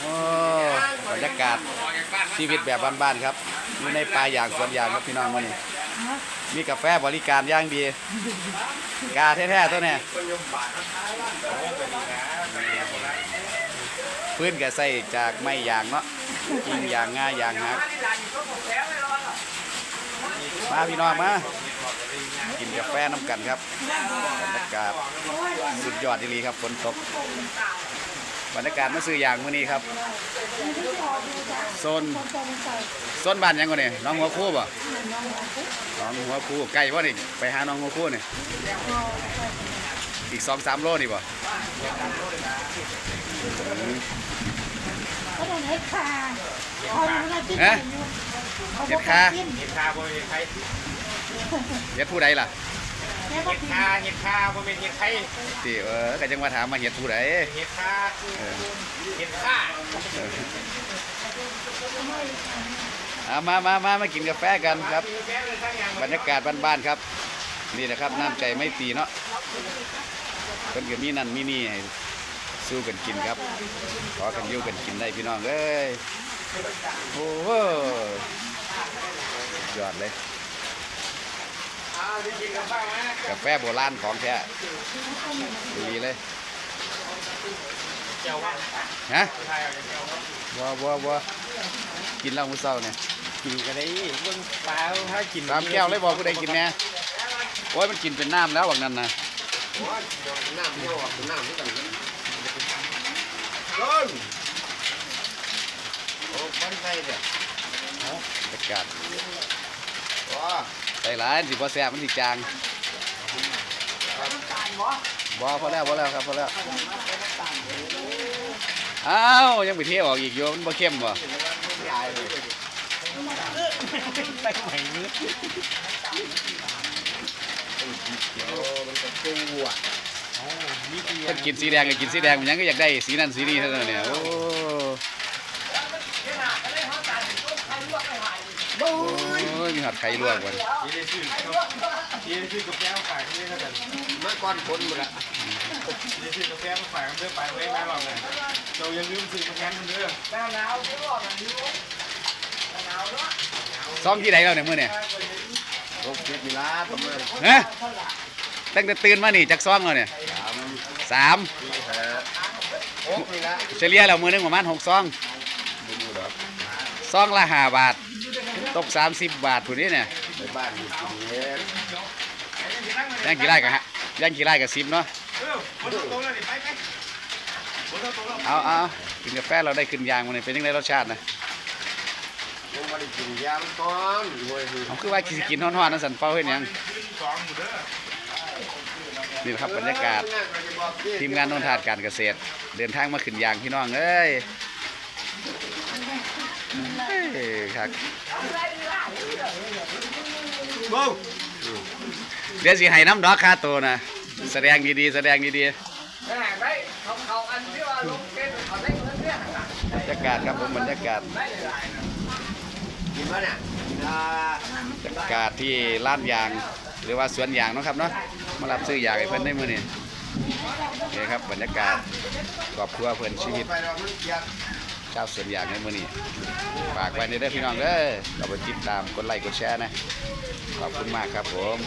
โอ้บรรยากาศชีวิตแบบบ้านๆครับอยู่ในป่าอย่างสวนยางครับพี่น้องวันนี้มีกาแฟบริการย่างดีกาแท้ๆตัวเนี้พื้นก็ใส่จากไม้ยางเนาะยิงยางง่ายยางฮักมาพี่น้องมา กินกาแฟน้ำกันครับบรรยากาศสุดยอดดีครับฝนตกบรรยากาศมาซื้ออย่างมื้อนี้ครับโซนโซนบ้านหยังก่อนนี่น้องหัวคู่บ่น้องหัวคู่ไก่บ่นี่ไปหาน้องหัวคู่นี่อีกสองสามโลนี่บ่เขาโดนเฮ็ดคาเขาโดนอะไรกินฮะเขาเฮ็บอดกคากินเห็ดคาบ่เห็ดไข่ เฮ็ดผู้ใดล่ะแม่ก็เห็ดกินคาเห็ดคาบ่เป็นเห็ดไข่สิเออก็จังว่าถามมาเฮ็ดผู้ใดเห็ดคาเออเห็ดคาเอามามามามากินกาแฟกันครับแม่เลยทั้งอย่างบรรยากาศบ้านๆครับ นี่นะครับน้ำใจไม่ตีเนาะเพิ่นก็มีนั่นมีนี่ให้สู้กันกินครับ ขอกันอยู่กันกินได้พี่น้องเอ้ยโอ้โหยอดเลยอ้าวจริงๆ กับบ้างนะกาแฟโบราณของแท้ดีเลยเจ้าว่าฮะไทยเอาอย่างเดียวบัวบัวบัวกินเหล้ามื้อเช้าเนี่ยกินกันได้เบิ่งปลาถ้ากินตามแก้วเลยบอกผู้ใดกินแน่โอ้ยมันกินเป็นน้ำแล้วว่างั้นนะน้ำเดียวอะน้ำนี่กันลนโอ้คนไทยเนี่ยบรรยากาศว้าใส่หลายสิบ่แซ่บมันสิจางบ่พอแล้วพอแล้วครับพอแล้วอ้าวยังไปเที่ยวออกอีกโยมันบ่เข้มบ่ตายเลยไปใหม่นี้โอ้มันก็ตู้อะโอ้นี่เดียเพิ่นกินสีแดงก็กินสีแดงมันยังก็อยากได้สีนั้นสีนี้เท่านั้นเนี่ยโอ้ โอ้ยมีหอดไข่ลวกบ่ยี่ได้ชื่อยี่ได้ชื่อกาแฟมาฝากที่นี่เท่ากันมาก่อนคนหมดละยี่ได้ชื่อกาแฟมาฝากกันเด้อไปไว้มาหรอกเลยเราอย่าลืมซื้อมาแทนกันเด้อซ้อมที่ไหนแล้วเนี่ยมื้อเนี่ยหกสิบมีล้าประมาณฮะตั้งแต่ตื่นมานี่จักซ้อมแล้วเนี่ยสามสามสี่ห้าหกมีล้าเฉลี่ยแล้วมื้อหนึงประมาณหกซองไม่รู้หรอกซองละห้าบาท ตก30บาทผู้นี้เนี่ยในบ้านอยู่ที่นี่ย่างกี่ไร่กันฮะย่างกี่ไร่กับซิมเนาะเออคนตรงๆเลยไปไปคนตรงๆแล้วเอาเอากินกาแฟเราได้ขึ้นยางมันนี่เป็นยังไงรสชาตินะยังไม่ได้กินยามันก่อนรวยคือเอาคือว่าสิกินฮ้อนๆนั่นสันเป้าเฮ็ดหยังสองหมดเด้อนี่แหละครับบรรยากาศทีมงานนนทาดการเกษตร เดินทางมาขึ้นยางพี่น้องเอ้ย เอ้ยครับบูเดี๋ยวสิให้น้ำดอกค่าตัวนะแสดงดีๆแสดงดีๆบรรยากาศครับผมบรรยากาศกินวะเนี่ยอ่าบรรยากาศที่ร้านยาง หรือว่าสวนยางเนาะครับเนาะมารับซื้อยางให้เพิ่นได้มื้อนี้นี่ครับบรรยากาศครอบครัวเพิ่นชีวิต เรามันเกลียดชาวสวนยางในมือนี้ฝากไว้ในเด้อพี่น้องเด้อเราไปติดตามกดไลค์กดแชร์นะ ขอบคุณมากครับผม